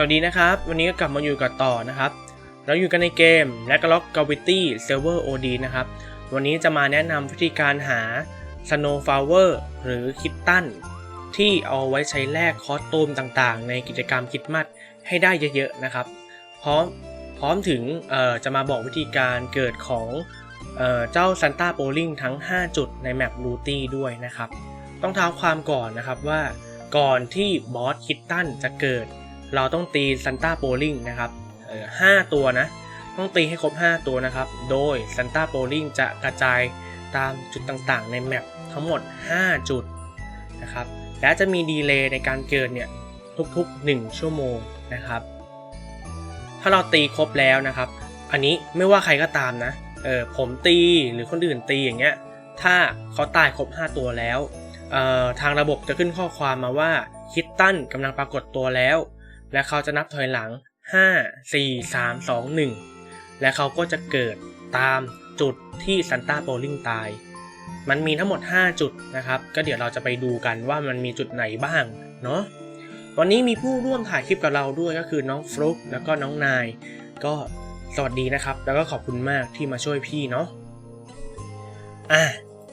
สวัสดีนะครับ วันนี้ก็กลับมาอยู่กับต่อนะครับ เราอยู่กันในเกม l a g r o c k Gravity Server OD นะครับ วันนี้จะมาแนะนำวิธีการหา Snowflower หรือคิตตันที่เอาไว้ใช้แลกคอสตูมต่างๆ ในกิจกรรมคิดมัดให้ได้เยอะๆนะครับ พร้อมพร้อมถึงจะมาบอกวิธีการเกิดของเออเจ้าซันต้าโ l ลิงทั้ง 5 จุดในแมปลูตี้ด้วยนะครับ ต้องเท้าความก่อนนะครับว่าก่อนที่บอสคิตตันจะเกิด เราต้องตีซันต้าโ l ลิงนะครับห้าตัวนะ ต้องตีให้ครบ 5 ตัวนะครับ โดยซันต้าโ l ลิงจะกระจายตามจุดต่างๆ ในแมปทั้งหมด 5 จุดนะครับ และจะมีดีเลย์ในการเกิดเนี่ยทุกๆ 1 ชั่วโมงนะครับ ถ้าเราตีครบแล้วนะครับ อันนี้ไม่ว่าใครก็ตามนะเออผมตีหรือคนอื่นตีอย่างเงี้ย ถ้าเขาตายครบ 5 ตัวแล้วเอ่อทางระบบจะขึ้นข้อความมาว่าคิตตันกำลังปรากฏตัวแล้ว และเขาจะนับถอยหลัง 5 4 3 2 1 และเขาก็จะเกิดตามจุดที่ซันต้าโ l ลิงตาย มันมีทั้งหมด 5 จุดนะครับ ก็เดี๋ยวเราจะไปดูกันว่ามันมีจุดไหนบ้างเนาะวันนี้มีผู้ร่วมถ่ายคลิปกับเราด้วยก็คือน้องฟลุกแล้วก็น้องนาย ก็สวัสดีนะครับ แล้วก็ขอบคุณมากที่มาช่วยพี่เนาะอะ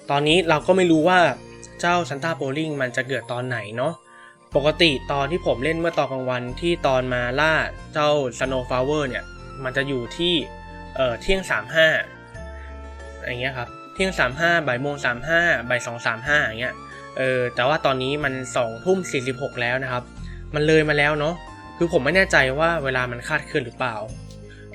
ตอนนี้เราก็ไม่รู้ว่าเจ้าซันต้าโ l ลิงมันจะเกิดตอนไหนเนาะ ปกติตอนที่ผมเล่นเมื่อตอนกลางวันที่ตอนมาล่าเจ้า Snowflower เนี่ย มันจะอยู่ที่เออเที่ยง 35อย่างเงี้ยครับ เที่ยง 35บ่ายโมง35บ่าย2 35อย่างเงี้ย เออแต่ว่าตอนนี้มัน2ทุ่ม46 แล้วนะครับ มันเลยมาแล้วเนาะ คือผมไม่แน่ใจว่าเวลามันคาดเคลื่อนหรือเปล่า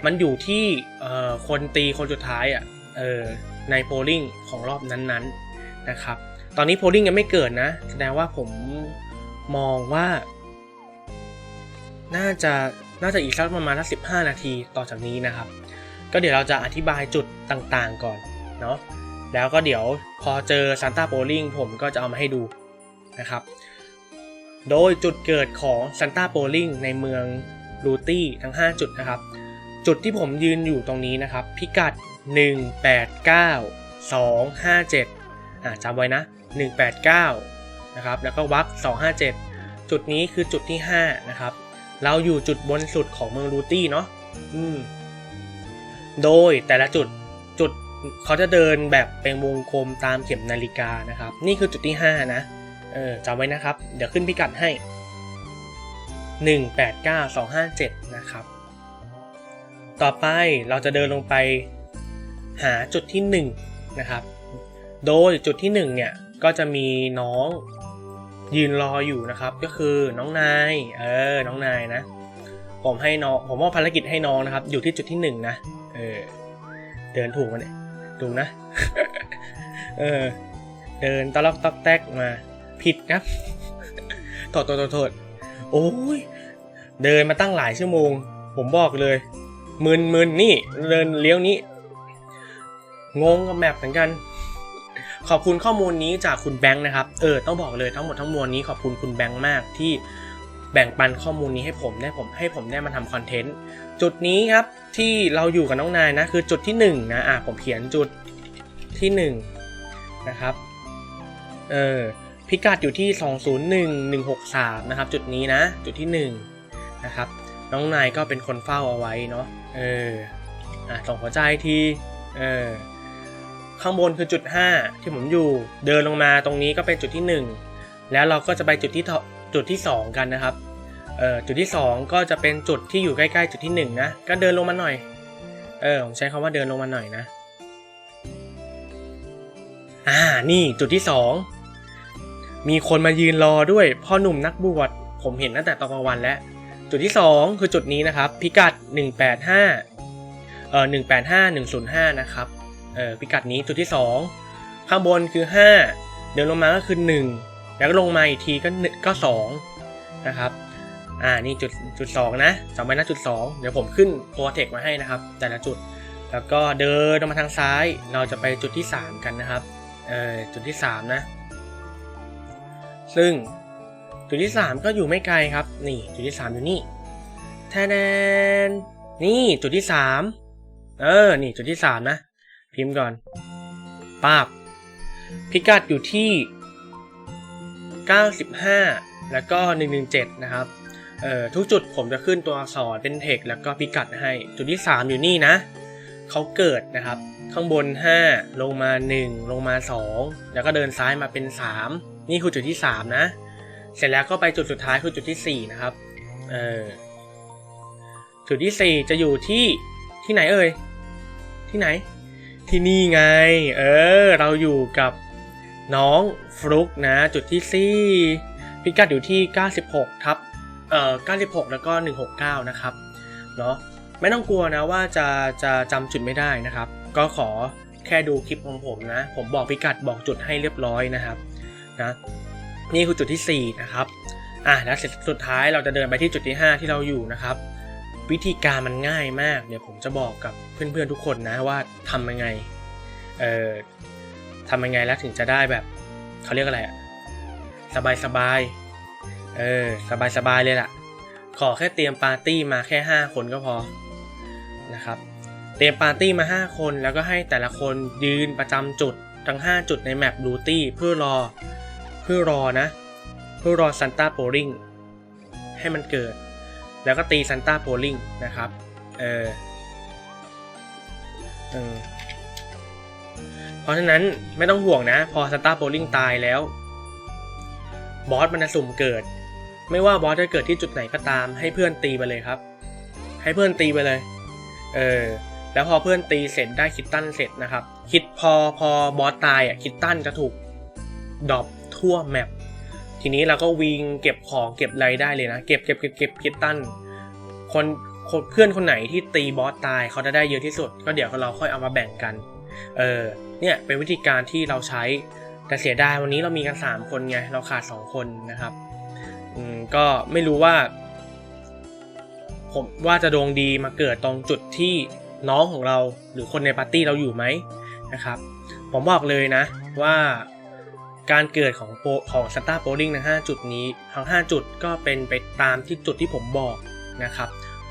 มันอยู่ที่เออคนตีคนสุดท้ายอะ เออในโพลิ่งของรอบนั้นๆนะครับ ตอนนี้โพลิ่งยังไม่เกิดนะ แสดงว่าผม มองว่า น่าจะน่าจะอีกสักประมาณสิบห้านาทีต่อจากนี้นะครับ ก็เดี๋ยวเราจะอธิบายจุดต่างๆก่อนเนาะแล้วก็เดี๋ยวพอเจอซานต้าโ l ลิงผมก็จะเอามาให้ดูนะครับ โดยจุดเกิดของซานต้าโ l ลิงในเมืองลูตี้ทั้ง 5 จุดนะครับ จุดที่ผมยืนอยู่ตรงนี้นะครับ พิกัด 189 257อ่าจำไว้นะ 189 นะครับ แล้วก็วัก257 จุดนี้คือจุดที่ 5 นะครับ เราอยู่จุดบนสุดของเมืองลูตี้เนาะอืม โดยแต่ละจุดจุดเขาจะเดินแบบเป็นวงกลมตามเข็มนาฬิกานะครับ นี่คือจุดที่ 5 นะ เออจำไว้นะครับ เดี๋ยวขึ้นพิกัดให้ 189257 นะครับ ต่อไปเราจะเดินลงไปหาจุดที่ 1 นะครับ โดยจุดที่ 1 เนี่ย ก็จะมีน้อง ยืนรออยู่นะครับ ก็คือน้องนายเออน้องนายนะ ผมให้น้องผมมอบภารกิจให้น้องนะครับ อยู่ที่จุดที่หนึ่งนะเออเดินถูกมันเนี่ยถูกนะเออเดินตะลอกตอกแตกมา ผิดครับโทษโทษโทษโทษโอ้ยเดินมาตั้งหลายชั่วโมง ผมบอกเลยมึนมึนนี่ เดินเลี้ยวนี้ งงกับแมปเหมือนกัน ขอบคุณข้อมูลนี้จากคุณแบงค์นะครับ เออต้องบอกเลยทั้งหมดทั้งมวลนี้ขอบคุณคุณแบงค์มากที่แบ่งปันข้อมูลนี้ให้ผมได้ผมให้ผมได้มาทำคอนเทนต์จุดนี้ครับที่เราอยู่กับน้องนายนะคือจุดที่1นะอะผมเขียนจุดที่1นะครับเออพิกัดอยู่ที่ 201163 นะครับ จุดนี้นะจุดที่1นะครับน้องนายก็เป็นคนเฝ้าเอาไว้เนาะเอออะส่งหัวใจทีเออ ข้างบนคือจุด 5 ที่ผมอยู่ เดินลงมาตรงนี้ก็เป็นจุดที่ 1 แล้วเราก็จะไปจุดที่จุดที่ 2 กันนะครับเอ่อจุดที่ 2 ก็จะเป็นจุดที่อยู่ใกล้ๆ จุดที่1นะก็เดินลงมาหน่อยเออผมใช้คำว่าเดินลงมาหน่อยนะอ่านี่จุดที่ 2 มีคนมายืนรอด้วยพ่อหนุ่มนักบวชผมเห็นตั้งแต่ตอนกลางวันแล้ว จุดที่ 2 คือจุดนี้นะครับ พิกัด 185เอ่อ185105 นะครับ เออพิกัดนี้จุดที่ 2 ข้างบนคือ 5 เดินลงมาก็คือ 1 แล้วก็ลงมาอีกทีก็หนึ่งก็สองนะครับอ่านี่จุดจุดสองนะจำไว้นะจุดสองเดี๋ยวผมขึ้นตัวเทคมาให้นะครับ แต่ละจุดแล้วก็เดินลงมาทางซ้าย เราจะไปจุดที่สามกันนะครับเออจุดที่สามนะ ซึ่งจุดที่สามก็อยู่ไม่ไกลครับ นี่จุดที่สามอยู่นี่แทนนี่จุดที่สามเออ นี่จุดที่สามนะ พิมพ์ก่อนป้าบ พิกัดอยู่ที่ 95 แล้วก็ 117 นะครับเอ่อทุกจุดผมจะขึ้นตัวอักษรเป็นเทคแล้วก็พิกัดให้ จุดที่ 3 อยู่นี่นะเขาเกิดนะครับ ข้างบน 5 ลงมา 1 ลงมา 2 แล้วก็เดินซ้ายมาเป็น 3 นี่คือจุดที่ 3 นะ เสร็จแล้วก็ไปจุดสุดท้ายคือจุดที่ 4 นะครับเออจุดที่ 4 จะอยู่ที่ที่ไหนเอ่ยที่ไหน ที่นี่ไง เออ เราอยู่กับน้องฟลุกนะ จุดที่ 4 พิกัดอยู่ที่ 96 ทับ เอ่อ 96 แล้วก็ 169 นะครับ เนาะไม่ต้องกลัวนะว่าจะจะจำจุดไม่ได้นะครับ ก็ขอแค่ดูคลิปของผมนะ ผมบอกพิกัดบอกจุดให้เรียบร้อยนะครับ นะ นี่คือจุดที่ 4 นะครับ อะ แล้วเสร็จสุดท้ายเราจะเดินไปที่จุดที่ 5 ที่เราอยู่นะครับ วิธีการมันง่ายมากเดี๋ยวผมจะบอกกับเพื่อนๆทุกคนนะว่าทำยังไงเอ่อทำยังไงแล้วถึงจะได้แบบเขาเรียกอะไรอะสบายสบายๆเออสบายสบายๆเลยล่ะ ขอแค่เตรียมปาร์ตี้มาแค่ 5 คนก็พอนะครับ เตรียมปาร์ตี้มา 5 คนแล้วก็ให้แต่ละคนยืนประจำจุดทั้ง 5 จุดในแมปดูตี้เพื่อรอเพื่อรอนะ เพื่อรอซันต้าโปลิงให้มันเกิด แล้วก็ตีซันต้าโปลิงนะครับเออเออเพราะฉะนั้นไม่ต้องห่วงนะ พอสตาโบลิ่งตายแล้ว บอสมันจะสุ่มเกิด ไม่ว่าบอสจะเกิดที่จุดไหนก็ตาม ให้เพื่อนตีไปเลยครับ ให้เพื่อนตีไปเลย เออ แล้วพอเพื่อนตีเสร็จได้คิดตั้นเสร็จนะครับ คิดพอพอบอสตายอะคิดตั้นจะถูกดรอปทั่วแมป ทีนี้เราก็วิ่งเก็บของเก็บไรได้เลยนะ เก็บเก็บเก็บเก็บคิดตันคนคนเพื่อนคนไหนที่ตีบอสตายเขาจะได้เยอะที่สุด ก็เดี๋ยวเราค่อยเอามาแบ่งกัน เออ เนี่ยเป็นวิธีการที่เราใช้ แต่เสียดายวันนี้เรามีกัน 3 คนไง เราขาด 2 คนนะครับ อืม ก็ไม่รู้ว่า ผมว่าจะดวงดีมาเกิดตรงจุดที่น้องของเราหรือคนในปาร์ตี้เราอยู่ไหมนะครับ ผมบอกเลยนะว่า การเกิดของโปของสตาร์โปลิงทั้ง5จุดนี้ทั้ง 5 จุดก็เป็นไปตามที่จุดที่ผมบอกนะครับ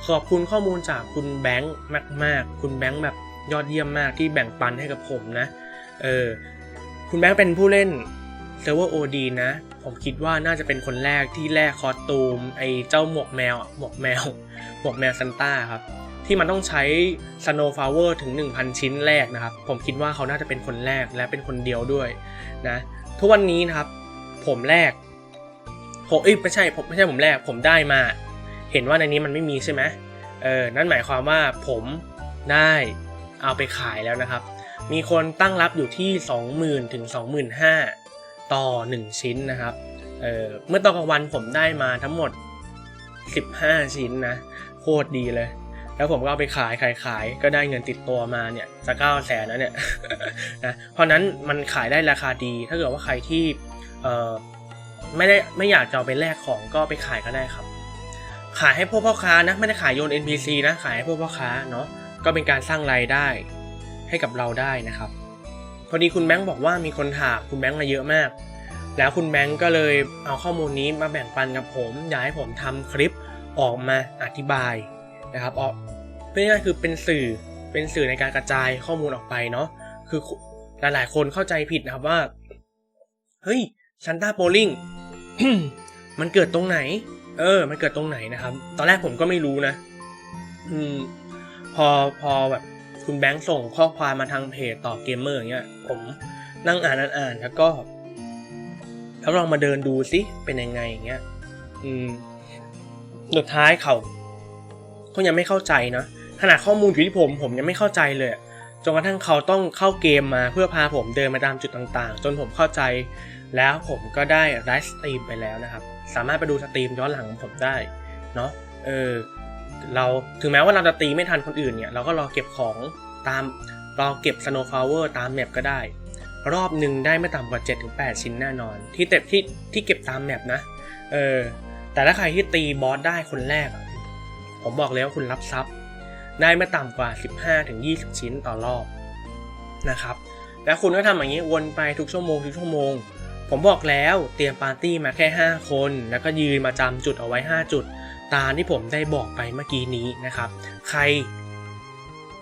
ขอบคุณข้อมูลจากคุณแบงค์มาก ๆ คุณแบงค์แบบยอดเยี่ยมมากที่แบ่งปันให้กับผมนะ เออ คุณแบงค์เป็นผู้เล่นเซิร์ฟเวอร์โอดีนะ ผมคิดว่าน่าจะเป็นคนแรกที่แลกคอสตูม ไอ้เจ้าหมวกแมว หมวกแมว หมวกแมวซันต้าครับ ที่มันต้องใช้ Snow Flower ถึง 1,000 ชิ้นแรกนะครับ ผมคิดว่าเขาน่าจะเป็นคนแรกและเป็นคนเดียวด้วยนะ ทุกวันนี้นะครับ ผมแรกผมเอ้ยไม่ใช่ผมไม่ใช่ผมแรก ผมได้มา เห็นว่าในนี้มันไม่มีใช่ไหมเออนั่นหมายความว่าผมได้เอาไปขายแล้วนะครับ มีคนตั้งรับอยู่ที่ 20,000ถึง25,000 ต่อ 1 ชิ้นนะครับเออเมื่อตอนกลางวันผมได้มาทั้งหมด 15 ชิ้นนะ โคตรดีเลย แล้วผมก็เอาไปขายขายขายก็ได้เงินติดตัวมาเนี่ยจะ9 0 0แสนแล้วเนี่ยนะเพราะนั้นมันขายได้ราคาดี ถ้าเกิดว่าใครที่เออไม่ได้ไม่อยากจะเอาไปแลกของก็ไปขายก็ได้ครับ ขายให้พวกพ่อค้านะไม่ได้ขายโยน NPC นะขายให้พวกพ่อค้าเนาะก็เป็นการสร้างรายได้ให้กับเราได้นะครับพอดีคุณแบงค์บอกว่ามีคนถามคุณแบงค์มาเยอะมาก แล้วคุณแบงค์ก็เลยเอาข้อมูลนี้มาแบ่งปันกับผม อยากให้ผมทำคลิปออกมาอธิบายนะครับออก เพื่อง่ายคือเป็นสื่อเป็นสื่อในการกระจายข้อมูลออกไปเนาะคือหลายๆ คนเข้าใจผิดนะครับว่า เฮ้ยซันต้าโปลิงมันเกิดตรงไหน เออ มันเกิดตรงไหนนะครับ ตอนแรกผมก็ไม่รู้นะ อืม พอพอแบบคุณแบงค์ส่งข้อความมาทางเพจต่อเกมเมอร์อย่างเงี้ย ผมนั่งอ่านอ่านอ่านแล้วก็แล้วลองมาเดินดูซิเป็นยังไงอย่างเงี้ย อืม สุดท้ายเขาเขายังไม่เข้าใจนะ ขนาดข้อมูลอยู่ที่ผมผมยังไม่เข้าใจเลยจนกระทั่งเขาต้องเข้าเกมมาเพื่อพาผมเดินมาตามจุดต่างๆ จนผมเข้าใจ แล้วผมก็ได้ไลฟ์สตรีมไปแล้วนะครับ สามารถไปดูสตรีมย้อนหลังของผมได้เนาะเออเราถึงแม้ว่าเราจะตีไม่ทันคนอื่นเนี่ยเราก็รอเก็บของตามรอเก็บ Snow Flower ตามแมปก็ได้ รอบหนึ่งได้ไม่ต่ำกว่า 7-8 ชิ้นแน่นอน ที่เต็บที่ที่เก็บตามแมปนะเออแต่ถ้าใครที่ตีบอสได้คนแรก ผมบอกเลยว่าคุณรับทรัพย์ ได้ไม่ต่ำกว่า 15-20 ชิ้นต่อรอบนะครับ แล้วคุณก็ทำอย่างนี้วนไปทุกชั่วโมงทุกชั่วโมง ผมบอกแล้วเตรียมปาร์ตี้มาแค่ 5 คน แล้วก็ยืนมาจำจุดเอาไว้ 5 จุด ตามที่ผมได้บอกไปเมื่อกี้นี้นะครับ ใคร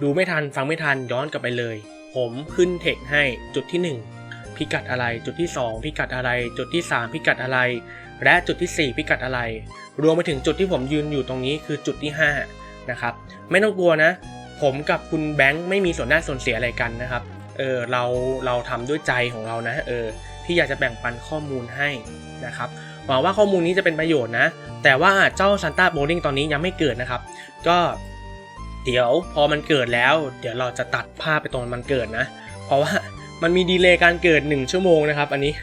ดูไม่ทันฟังไม่ทันย้อนกลับไปเลย ผมขึ้นเทคให้จุดที่ 1พิกัดอะไรจุดที่ 2 พิกัดอะไร จุดที่ 3 พิกัดอะไร และจุดที่ 4 พิกัดอะไร รวมไปถึงจุดที่ผมยืนอยู่ตรงนี้คือจุดที่5 นะครับ ไม่ต้องกลัวนะ ผมกับคุณแบงค์ไม่มีส่วนได้ส่วนเสียอะไรกันนะครับ เออเราเราทำด้วยใจของเรานะ เออที่อยากจะแบ่งปันข้อมูลให้นะครับหวังว่าข้อมูลนี้จะเป็นประโยชน์นะ แต่ว่าเจ้าซันต้าโบลิ่งตอนนี้ยังไม่เกิดนะครับ ก็เดี๋ยวพอมันเกิดแล้ว เดี๋ยวเราจะตัดภาพไปตรงมันเกิดนะ เพราะว่ามันมีดีเลย์การเกิด 1 ชั่วโมงนะครับ อันนี้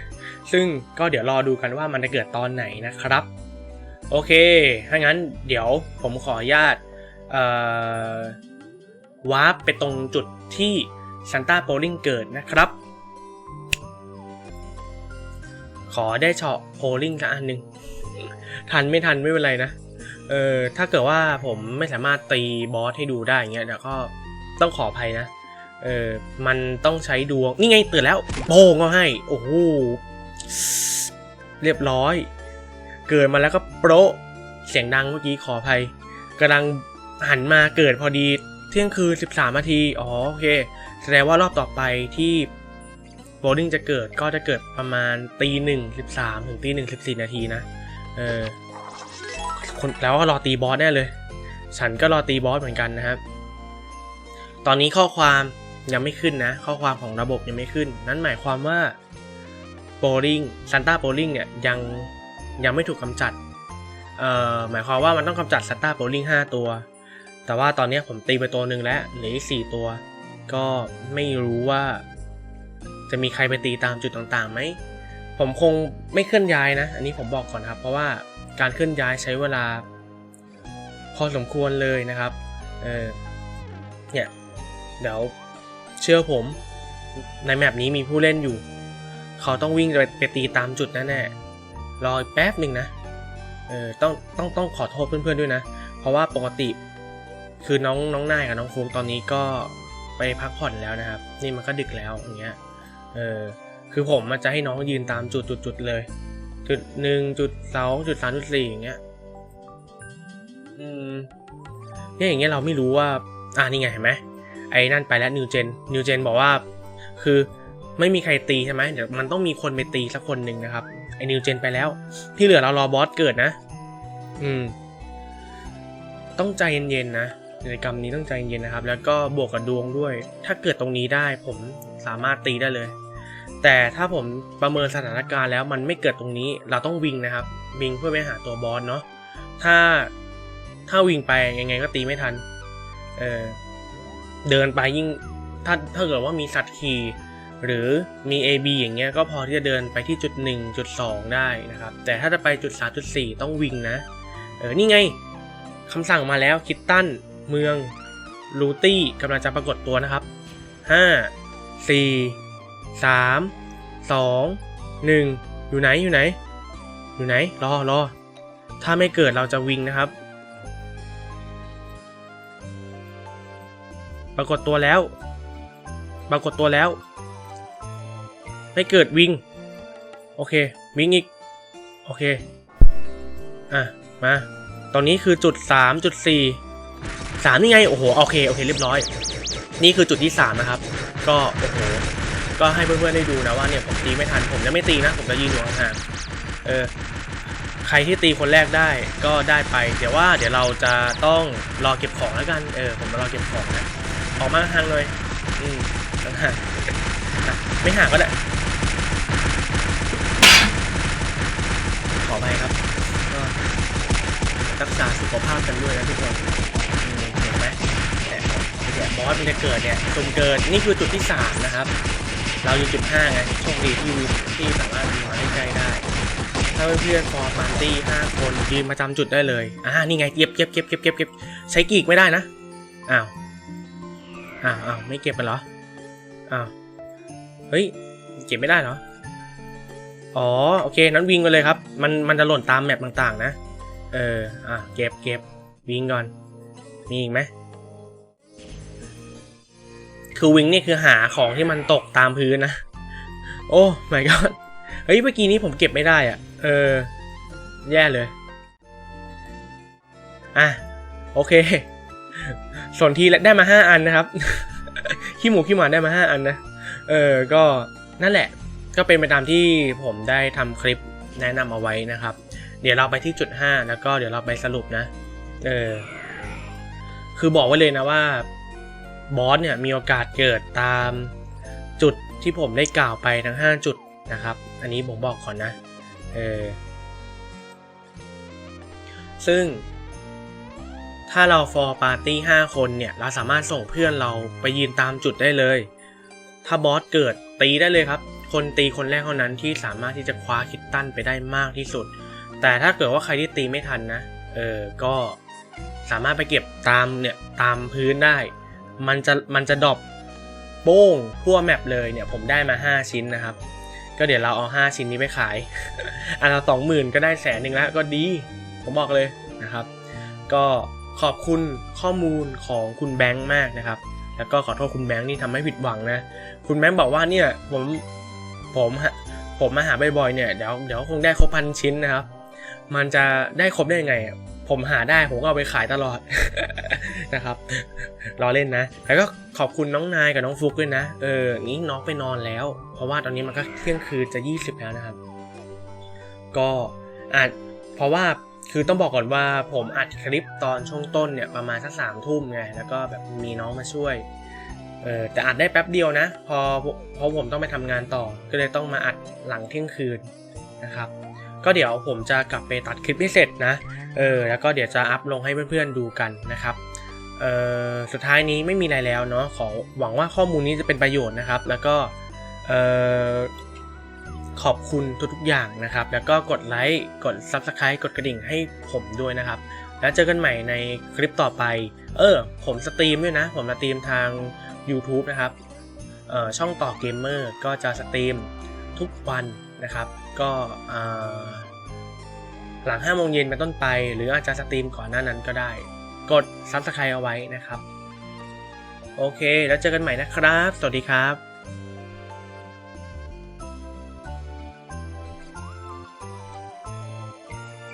ซึ่งก็เดี๋ยวรอดูกันว่ามันจะเกิดตอนไหนนะครับ โอเคถ้างั้นเดี๋ยวผมขออนุญาต วาร์ปไปตรงจุดที่ซันต้าโ o ลิงเกิดนะครับ ขอได้เฉาะโพลิงสักอันหนึ่งทันไม่ทันไม่เป็นไรนะ เออถ้าเกิดว่าผมไม่สามารถตีบอสให้ดูได้เงี้ยเดี๋ยวก็ต้องขออภัยนะ เออมันต้องใช้ดวง นี่ไงตื่นแล้วโป้งก็ให้ โอ้โห เรียบร้อย เกิดมาแล้วก็โปะเสียงดังเมื่อกี้ขออภัยกำลัง หันมาเกิดพอดีเที่ยงคืน 13นาที อ๋อโอเค แสดงว่ารอบต่อไปที่โบลิ่งจะเกิดก็จะเกิดประมาณตีหนึ่งสิบสามถึงตีหนึ่งสิบสี่นาทีนะ เออคนแล้วก็รอตีบอสแน่เลย ฉันก็รอตีบอสเหมือนกันนะครับ ตอนนี้ข้อความยังไม่ขึ้นนะ ข้อความของระบบยังไม่ขึ้น นั่นหมายความว่าโบลิงซันต้าโบลิงเนี่ยยังยังไม่ถูกกำจัด เอ่อหมายความว่ามันต้องกำจัดซันต้าโบลิง5ตัว แต่ว่าตอนนี้ผมตีไปตัวหนึ่งแล้วเหลืออีกสี่ตัว ก็ไม่รู้ว่า จะมีใครไปตีตามจุดต่างๆไหมผมคงไม่เคลื่อนย้ายนะ อันนี้ผมบอกก่อนครับ เพราะว่าการเคลื่อนย้ายใช้เวลา พอสมควรเลยนะครับเออเนี่ยเดี๋ยวเชื่อผมในแมปนี้มีผู้เล่นอยู่ เขาต้องวิ่งไปไปตีตามจุดแน่ๆรอแป๊บหนึ่งนะเออต้องต้องต้องขอโทษเพื่อนๆด้วยนะ เพราะว่าปกติ คือน้องน้องนายกับน้องฟูงตอนนี้ก็ไปพักผ่อนแล้วนะครับ นี่มันก็ดึกแล้วอย่างเงี้ยเออคือผมมันจะให้น้องยืนตามจุดจุดจุดเลย จุดหนึ่งจุดสองจุดสามจุดสี่อย่างเงี้ยอืมเนี่ยอย่างเงี้ยเราไม่รู้ว่า อ่านี่ไงเห็นไหมไอ้นั่นไปแล้วนิวเจนนิวเจนบอกว่า คือไม่มีใครตีใช่ไหมเดี๋ยวมันต้องมีคนไปตีสักคนหนึ่งนะครับไอ้นิวเจนไปแล้ว ที่เหลือเรารอบอสเกิดนะ อืม ต้องใจเย็นๆนะ กิจกรรมนี้ต้องใจเย็นๆนะครับ แล้วก็บวกกับดวงด้วย ถ้าเกิดตรงนี้ได้ผมสามารถตีได้เลย แต่ถ้าผมประเมินสถานการณ์แล้วมันไม่เกิดตรงนี้เราต้องวิ่งนะครับวิ่งเพื่อไปหาตัวบอสเนาะถ้าถ้าวิ่งไปยังไงก็ตีไม่ทันเออเดินไปยิ่งถ้าถ้าเกิดว่ามีสัตว์ขี่หรือมี AB อย่างเงี้ยก็พอที่จะเดินไปที่จุด 1 จุด 2 ได้นะครับ แต่ถ้าจะไปจุด 3 จุด 4 ต้องวิ่งนะ เออ นี่ไงคำสั่งมาแล้วคิตตัน เมืองลูตี้กำลังจะปรากฏตัวนะครับ 5 4 3 2 1 อยู่ไหนอยู่ไหน อยู่ไหน รอรอถ้าไม่เกิดเราจะวิ่งนะครับ ปรากฏตัวแล้ว ปรากฏตัวแล้ว ไม่เกิดวิ่งโอเค วิ่งอีก โอเค อะ มา ตอนนี้คือจุดสามจุดสี่ สามนี่ไงโอ้โหโอเคโอเคเรียบร้อย นี่คือจุดที่สามนะครับ ก็โอ้โหก็ให้เพื่อนๆได้ดูนะว่าเนี่ยผมตีไม่ทันผมจะไม่ตีนะ ผมจะยืนอยู่ห่างเออใครที่ตีคนแรกได้ก็ได้ไป เดี๋ยวว่าเดี๋ยวเราจะต้องรอเก็บของแล้วกันเออผมมารอเก็บของนะออกมาห่างเลยอืมห่างไม่ห่างก็ได้ขอไปครับก็รักษาสุขภาพกันด้วยนะทุกคน เนี่ยบอสมันจะเกิดเนี่ยตุ่มเกิดนี่คือจุดที่สามนะครับ เราอยู่จุดห้าไงโชคดีที่ที่สามารถมีมาให้ใกล้ได้ ถ้าเพื่อนๆฟอร์ปาร์ตี้ห้าคนยืนประจำจุดได้เลยอ่านี่ไงเก็บเก็บเก็บเก็บเก็บเก็บใช้กีกไม่ได้นะอ้าวอ้าวอ้าวไม่เก็บไปเหรออ้าวเฮ้ยเก็บไม่ได้เหรออ๋อโอเคนั้นวิ่งไปเลยครับ มันมันจะหล่นตามแมปต่างๆ นะ เอออะเก็บเก็บวิ่งก่อนมีอีกไหม คือวิ่งนี่คือหาของที่มันตกตามพื้นนะ โอ้ my god เฮ้ย เมื่อกี้นี้ผมเก็บไม่ได้อะเออ แย่เลย อะ โอเค ส่วนทีได้มาห้าอันนะครับ ขี้หมูขี้หมาได้มาห้าอันนะ เออ ก็นั่นแหละ ก็เป็นไปตามที่ผมได้ทำคลิปแนะนำเอาไว้นะครับ เดี๋ยวเราไปที่จุด5แล้วก็เดี๋ยวเราไปสรุปนะ เออ คือบอกไว้เลยนะว่า บอสเนี่ยมีโอกาสเกิดตามจุดที่ผมได้กล่าวไปทั้ง 5 จุดนะครับ อันนี้ผมบอกก่อนนะ เออ ซึ่ง ถ้าเราฟอร์ปาร์ตี้5คนเนี่ย เราสามารถส่งเพื่อนเราไปยืนตามจุดได้เลย ถ้าบอสเกิดตีได้เลยครับ คนตีคนแรกเท่านั้นที่สามารถที่จะคว้าคิตตันไปได้มากที่สุด แต่ถ้าเกิดว่าใครที่ตีไม่ทันนะ เออ ก็สามารถไปเก็บตามเนี่ยตามพื้นได้ มันจะมันจะดรอปโป้งทั่วแมปเลยเนี่ยผมได้มา 5 ชิ้นนะครับ ก็เดี๋ยวเราเอา 5 ชิ้นนี้ไปขาย อันละสองหมื่นก็ได้แสนหนึ่งแล้วก็ดี ผมบอกเลยนะครับ ก็ขอบคุณข้อมูลของคุณแบงค์มากนะครับ แล้วก็ขอโทษคุณแบงค์ที่ทำให้ผิดหวังนะ คุณแบงค์บอกว่าเนี่ยผมผมฮะผมมาหาบ่อยๆเนี่ยเดี๋ยวเดี๋ยวคงได้ครบพันชิ้นนะครับ มันจะได้ครบได้ยังไง ผมหาได้ผมก็เอาไปขายตลอดนะครับรอเล่นนะ แล้วก็ขอบคุณน้องนายกับน้องฟุกด้วยนะ เอองี้น้องไปนอนแล้ว เพราะว่าตอนนี้มันก็เที่ยงคืนจะ 20 แล้วนะครับ ก็อาจเพราะว่าคือต้องบอกก่อนว่าผมอัดคลิปตอนช่วงต้นเนี่ยประมาณสักสามทุ่มไง แล้วก็แบบมีน้องมาช่วย เออแต่อัดได้แป๊บเดียวนะ พอพอผมต้องไปทำงานต่อ ก็เลยต้องมาอัดหลังเที่ยงคืนนะครับ ก็เดี๋ยวผมจะกลับไปตัดคลิปให้เสร็จนะ เออแล้วก็เดี๋ยวจะอัพลงให้เพื่อนๆดูกันนะครับเออสุดท้ายนี้ไม่มีอะไรแล้วเนาะขอหวังว่าข้อมูลนี้จะเป็นประโยชน์นะครับ แล้วก็เออขอบคุณทุกๆอย่างนะครับ แล้วก็กดไลค์กด Subscribe กดกระดิ่งให้ผมด้วยนะครับ แล้วเจอกันใหม่ในคลิปต่อไป เออ ผมสตรีมด้วยนะ ผมสตรีมทาง YouTube นะครับเออช่องต่อเกมเมอร์ก็จะสตรีมทุกวันนะครับ ก็อ่า หลัง5โมงเย็นเป็นต้นไป หรืออาจจะสตรีมก่อนหน้านั้นก็ได้ กด Subscribe เอาไว้นะครับ โอเค แล้วเจอกันใหม่นะครับ สวัสดีครับ